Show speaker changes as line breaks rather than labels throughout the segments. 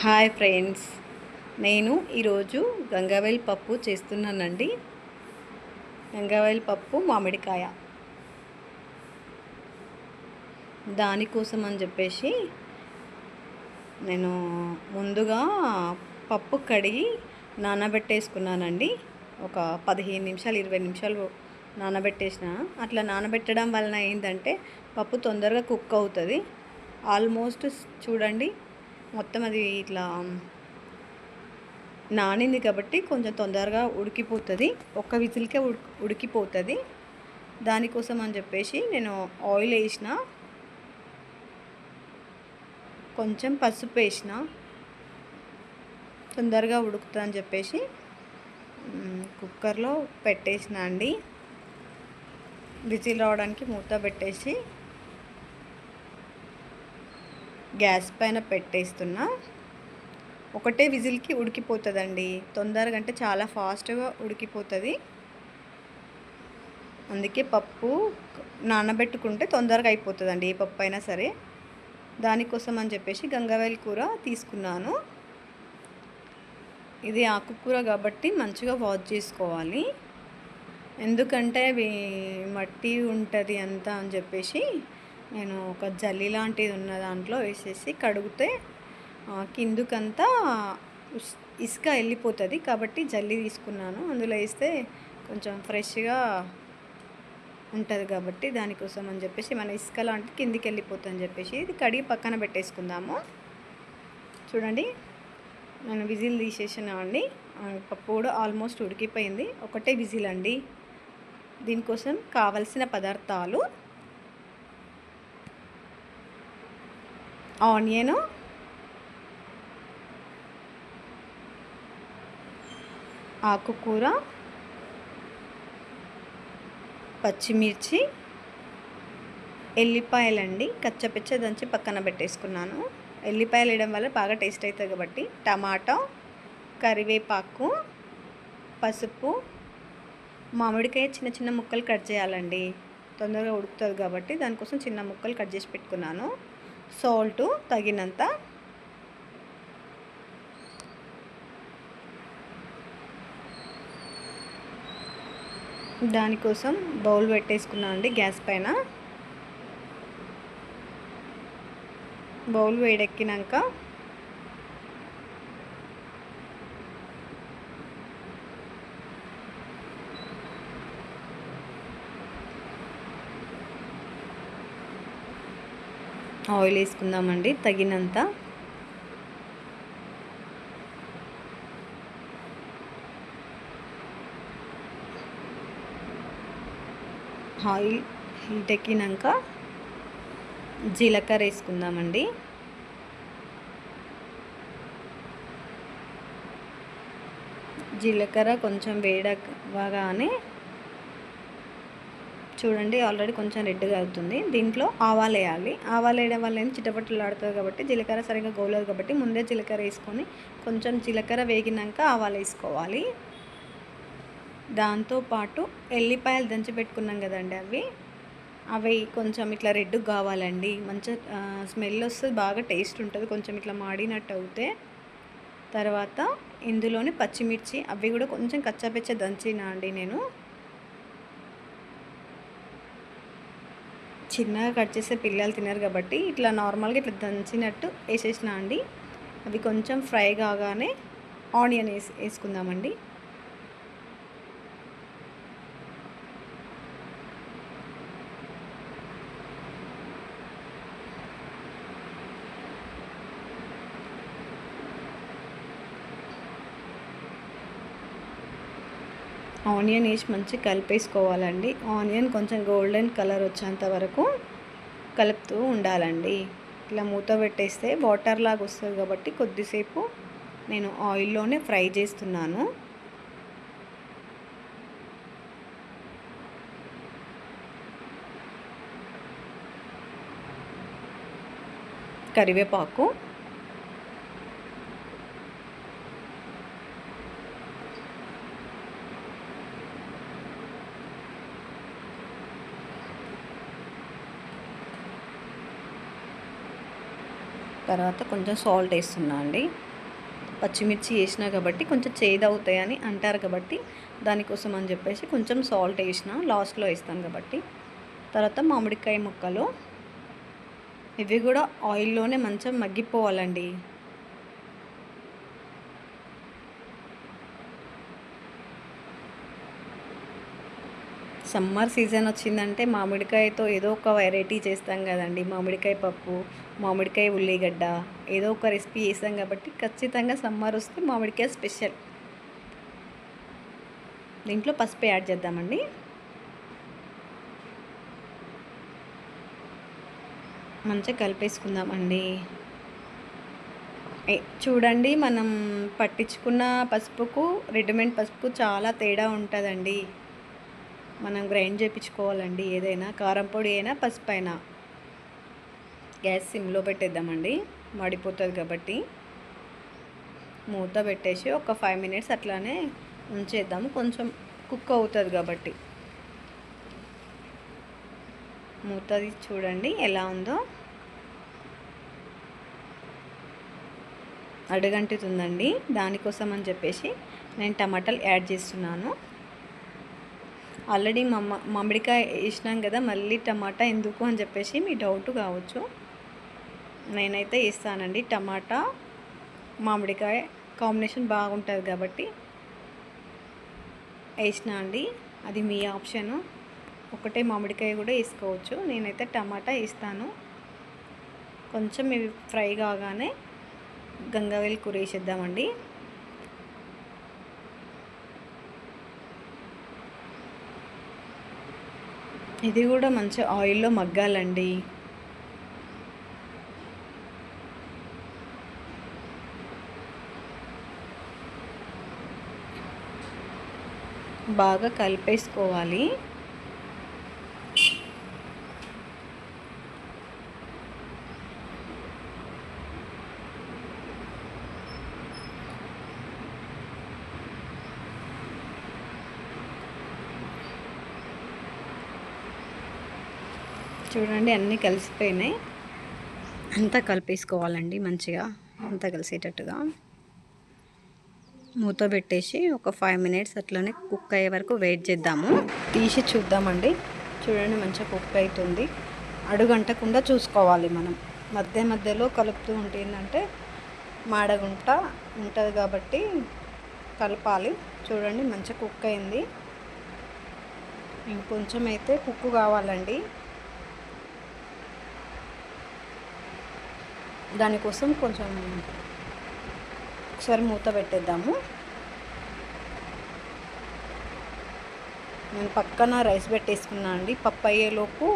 Hi friends. నేను ఈరోజు గంగావేల్ పప్పు చేస్తున్నానండి. గంగావేల్ పప్పు మామిడికాయ. దానికోసం అని చెప్పేసి నేను ముందుగా పప్పు కడిగి నానబెట్టేసుకున్నానండి. ఒక పదిహేను నిమిషాలు ఇరవై నిమిషాలు నానబెట్టేసిన. అట్లా నానబెట్టడం వలన ఏంటంటే పప్పు తొందరగా కుక్ అవుతుంది. ఆల్మోస్ట్ చూడండి మొత్తం అది ఇట్లా నానింది కాబట్టి కొంచెం తొందరగా ఉడికిపోతుంది. ఒక్క విజిల్కే ఉడి ఉడికిపోతుంది. దానికోసం అని చెప్పేసి నేను ఆయిల్ వేసిన. కొంచెం పసుపు వేసిన. తొందరగా ఉడుకుతుందని చెప్పేసి కుక్కర్లో పెట్టేసిన అండి. విజిల్ రావడానికి మూత పెట్టేసి గ్యాస్ పైన పెట్టేస్తున్నా. ఒకటే విజిల్కి ఉడికిపోతుందండి. తొందరగా అంటే చాలా ఫాస్ట్గా ఉడికిపోతుంది. అందుకే పప్పు నానబెట్టుకుంటే తొందరగా అయిపోతుందండి ఏ పప్పు అయినా సరే. దానికోసం అని చెప్పేసి గంగవేల్ కూర తీసుకున్నాను. ఇది ఆకుకూర కాబట్టి మంచిగా వాష్ చేసుకోవాలి. ఎందుకంటే అవి మట్టి ఉంటుంది అంతా అని చెప్పేసి నేను ఒక జల్లి లాంటిది ఉన్న దాంట్లో వేసేసి కడిగితే కిందుకంతా ఇసుక వెళ్ళిపోతుంది కాబట్టి జల్లి తీసుకున్నాను. అందులో వేస్తే కొంచెం ఫ్రెష్గా ఉంటుంది కాబట్టి దానికోసం అని చెప్పేసి మన ఇసుక లాంటి కిందికి వెళ్ళిపోతుంది అని చెప్పేసి ఇది కడిగి పక్కన పెట్టేసుకుందాము. చూడండి నేను విజిల్ తీసేసిన అండి పప్పు కూడా ఆల్మోస్ట్ ఉడికిపోయింది. ఒకటే విజిల్ అండి. దీనికోసం కావలసిన పదార్థాలు ఆనియను. ఆకుకూర. పచ్చిమిర్చి. ఎల్లిపాయలండి. కచ్చపిచ్చ దంచి పక్కన పెట్టేసుకున్నాను. ఎల్లిపాయలు వేయడం వల్ల బాగా టేస్ట్ అవుతుంది కాబట్టి టమాటా కరివేపాకు పసుపు మామిడికాయ చిన్న చిన్న ముక్కలు కట్ చేయాలండి. తొందరగా ఉడుకుతుంది కాబట్టి దానికోసం చిన్న ముక్కలు కట్ చేసి పెట్టుకున్నాను. సాల్ట్ తగినంత. దానికోసం బౌల్ పెట్టేసుకున్నాను అండి గ్యాస్ పైన. బౌల్ వేడెక్కినాక ఆయిల్ వేసుకుందామండి తగినంత. ఆయిల్ హీట్ ఎక్కినాక జీలకర్ర వేసుకుందామండి. జీలకర్ర కొంచెం వేడవగానే చూడండి ఆల్రెడీ కొంచెం రెడ్గా అవుతుంది. దీంట్లో ఆవాలు వేయాలి. ఆవాలు వేయడం వల్ల ఏం చిట్టపట్టలు ఆడుతుంది కాబట్టి జీలకర్ర సరిగ్గా గోలేదు కాబట్టి ముందే జీలకర్ర వేసుకొని కొంచెం జీలకర్ర వేగినాక ఆవాలు వేసుకోవాలి. దాంతోపాటు ఎల్లిపాయలు దంచి పెట్టుకున్నాం కదండి అవి. అవి కొంచెం ఇట్లా రెడ్ కావాలండి. మంచిగా స్మెల్ వస్తుంది బాగా టేస్ట్ ఉంటుంది. కొంచెం ఇట్లా మాడినట్టు అవుతే. తర్వాత ఇందులోని పచ్చిమిర్చి అవి కూడా కొంచెం కచ్చాపెచ్చ దంచిన అండి నేను. చిన్నగా కట్ చేస్తే పిల్లలు తినరు కాబట్టి ఇట్లా నార్మల్గా ఇట్లా దంచినట్టు వేసేసిన అండి. అవి కొంచెం ఫ్రై కాగానే ఆనియన్ వేసి వేసుకుందామండి. ఆనియన్ వేసి మంచి కలిపేసుకోవాలండి. ఆనియన్ కొంచెం గోల్డెన్ కలర్ వచ్చేంత వరకు కలుపుతూ ఉండాలండి. ఇట్లా మూత పెట్టేస్తే వాటర్ లాగా వస్తుంది కాబట్టి కొద్దిసేపు నేను ఆయిల్లోనే ఫ్రై చేస్తున్నాను. కరివేపాకు తర్వాత కొంచెం సాల్ట్ వేస్తున్నా అండి. పచ్చిమిర్చి వేసినా కాబట్టి కొంచెం చేదు అవుతాయని అంటారు కాబట్టి దానికోసం అని చెప్పేసి కొంచెం సాల్ట్ వేసిన లాస్ట్లో వేస్తాను కాబట్టి. తర్వాత మామిడికాయ ముక్కలు. ఇవి కూడా ఆయిల్లోనే మంచిగా మగ్గిపోవాలండి. సమ్మర్ సీజన్ వచ్చిందంటే మామిడికాయతో ఏదో ఒక వెరైటీ చేస్తాం కదండి. మామిడికాయ పప్పు మామిడికాయ ఉల్లిగడ్డ ఏదో ఒక రెసిపీ చేసాం కాబట్టి ఖచ్చితంగా సమ్మర్ వస్తే మామిడికాయ స్పెషల్. దీంట్లో పసుపు యాడ్ చేద్దామండి. మంచిగా కలిపేసుకుందామండి. చూడండి మనం పట్టించుకున్న పసుపుకు రెడీమేడ్ పసుపు చాలా తేడా ఉంటుందండి. మనం గ్రైండ్ చేయించుకోవాలండి ఏదైనా కారం పొడి అయినా పసుపు అయినా. గ్యాస్ సిమ్లో పెట్టేద్దామండి. మడిపోతుంది కాబట్టి. మూత పెట్టేసి ఒక ఫైవ్ మినిట్స్ అట్లానే ఉంచేద్దాము. కొంచెం కుక్ అవుతుంది కాబట్టి. మూతది చూడండి ఎలా ఉందో. అడుగంటుతుందండి. దానికోసం అని చెప్పేసి నేను టమాటాలు యాడ్ చేస్తున్నాను. ఆల్రెడీ మమ్మ మామిడికాయ వేసినాం కదా మళ్ళీ టమాటా ఎందుకు అని చెప్పేసి మీ డౌట్ కావచ్చు. నేనైతే ఇస్తానండి టమాటా మామిడికాయ. కాంబినేషన్ బాగుంటుంది కాబట్టి వేసిన అండి. అది మీ ఆప్షను. ఒకటే మామిడికాయ కూడా వేసుకోవచ్చు. నేనైతే టమాటా వేస్తాను. కొంచెం ఇవి ఫ్రై కాగానే గంగావేలు కూర వేసేద్దామండి. ఇది కూడా మంచి ఆయిల్లో మగ్గాలండి. బాగా కలిపేసుకోవాలి. చూడండి అన్నీ కలిసిపోయినాయి. అంతా కలిపేసుకోవాలండి మంచిగా అంతా కలిసేటట్టుగా. మూత పెట్టేసి ఒక ఫైవ్ మినిట్స్ అట్లనే కుక్ అయ్యే వరకు వెయిట్ చేద్దాము. తీసి చూద్దామండి. చూడండి మంచిగా కుక్ అవుతుంది అడుగంటకుండా చూసుకోవాలి మనం. మధ్య మధ్యలో కలుపుతూ ఉంటే ఏంటంటే మాడగుంట ఉంటుంది కాబట్టి కలపాలి. చూడండి మంచిగా కుక్ అయింది. ఇంకొంచెం అయితే కుక్కు కావాలండి. దానికోసం కొంచెం ఒకసారి మూత పెట్టేద్దాము. నేను పక్కన రైస్ పెట్టేసుకున్నా అండి. పప్పు అయ్యేలోపు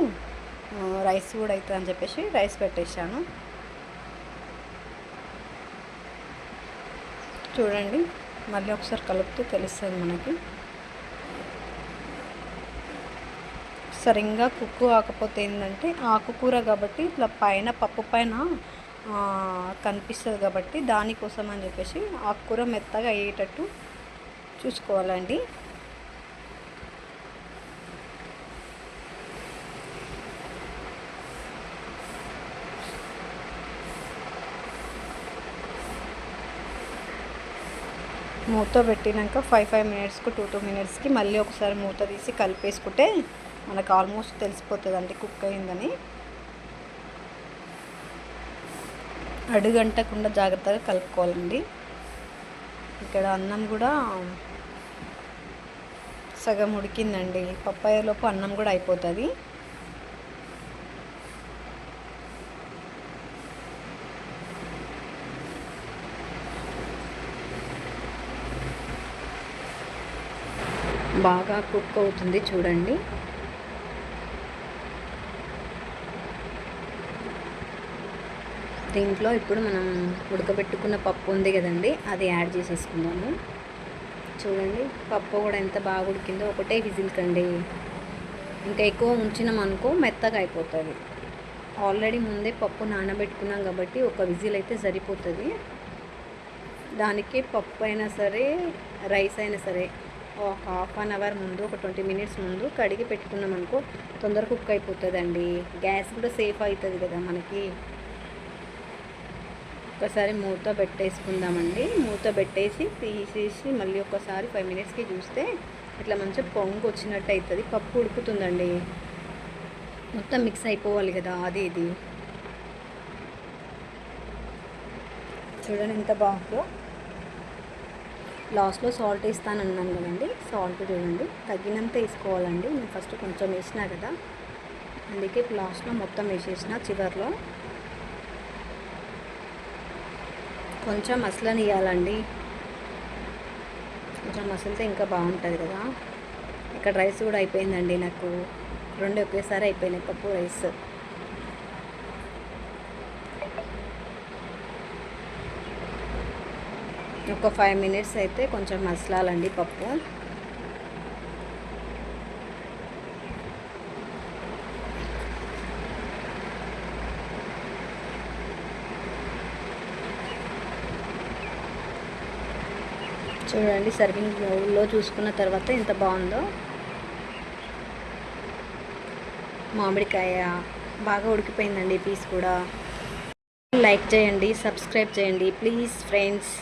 రైస్ కూడా అవుతుంది అని చెప్పేసి రైస్ పెట్టేశాను. చూడండి మళ్ళీ ఒకసారి కలుపుతూ తెలుస్తుంది మనకి. సరిగ్గా కుక్కు కాకపోతే ఏంటంటే ఆకుకూర కాబట్టి ఇట్లా పైన పప్పు పైన కనిపిస్తుంది కాబట్టి దానికోసం అని చెప్పేసి ఆకుకూర మెత్తగా అయ్యేటట్టు చూసుకోవాలండి. మూత పెట్టినాక ఫైవ్ ఫైవ్ మినిట్స్కి టూ టూ మినిట్స్కి మళ్ళీ ఒకసారి మూత తీసి కలిపేసుకుంటే మనకు ఆల్మోస్ట్ తెలిసిపోతుంది కుక్ అయిందని. అడుగంటకుండా జాగ్రత్తగా కలుపుకోవాలండి. ఇక్కడ అన్నం కూడా సగం ఉడికిందండి. పప్పాయలోపు అన్నం కూడా అయిపోతుంది. బాగా కుక్ అవుతుంది చూడండి. దీంట్లో ఇప్పుడు మనం ఉడకబెట్టుకున్న పప్పు ఉంది కదండి అది యాడ్ చేసేసుకుందాము. చూడండి పప్పు కూడా ఎంత బాగా ఉడికిందో ఒకటే విజిల్ కండి ఇంకా ఎక్కువ ఉంచినాం అనుకో మెత్తగా అయిపోతుంది. ఆల్రెడీ ముందే పప్పు నానబెట్టుకున్నాం కాబట్టి ఒక విజిల్ అయితే సరిపోతుంది. దానికి పప్పు అయినా సరే రైస్ అయినా సరే ఒక హాఫ్ అన్ అవర్ ముందు ఒక ట్వంటీ మినిట్స్ ముందు కడిగి పెట్టుకున్నాం అనుకో తొందర కుక్ అయిపోతుందండి. గ్యాస్ కూడా సేఫ్ అవుతుంది కదా మనకి. ఒక్కసారి మూత పెట్టేసుకుందామండి. మూత పెట్టేసి తీసేసి మళ్ళీ ఒకసారి ఫైవ్ మినిట్స్కి చూస్తే ఇట్లా మంచిగా పొంగు వచ్చినట్టు అవుతుంది పప్పు ఉడుకుతుందండి. మొత్తం మిక్స్ అయిపోవాలి కదా అది ఇది. చూడండి ఎంత బాగుందో లాస్ట్లో సాల్ట్ వేస్తాను అన్నాను కదండి. సాల్ట్ చూడండి. తగినంత వేసుకోవాలండి. నేను ఫస్ట్ కొంచెం వేసినా కదా. అందుకే ఇప్పుడు లాస్ట్లో మొత్తం వేసేసిన చివర్లో. కొంచెం మసలని ఇవ్వాలండి కొంచెం మసలితే ఇంకా బాగుంటుంది కదా. ఇక్కడ రైస్ కూడా అయిపోయిందండి నాకు. రెండు ఒకేసారి అయిపోయినాయి పప్పు రైస్. ఒక ఫైవ్ మినిట్స్ అయితే కొంచెం మసలాలండి పప్పు. చూడండి సర్వింగ్ బౌల్లో చూసుకున్న తర్వాత ఎంత బాగుందో. మామిడికాయ బాగా ఉడికిపోయిందండి పీస్ కూడా. లైక్ చేయండి సబ్స్క్రైబ్ చేయండి. Please friends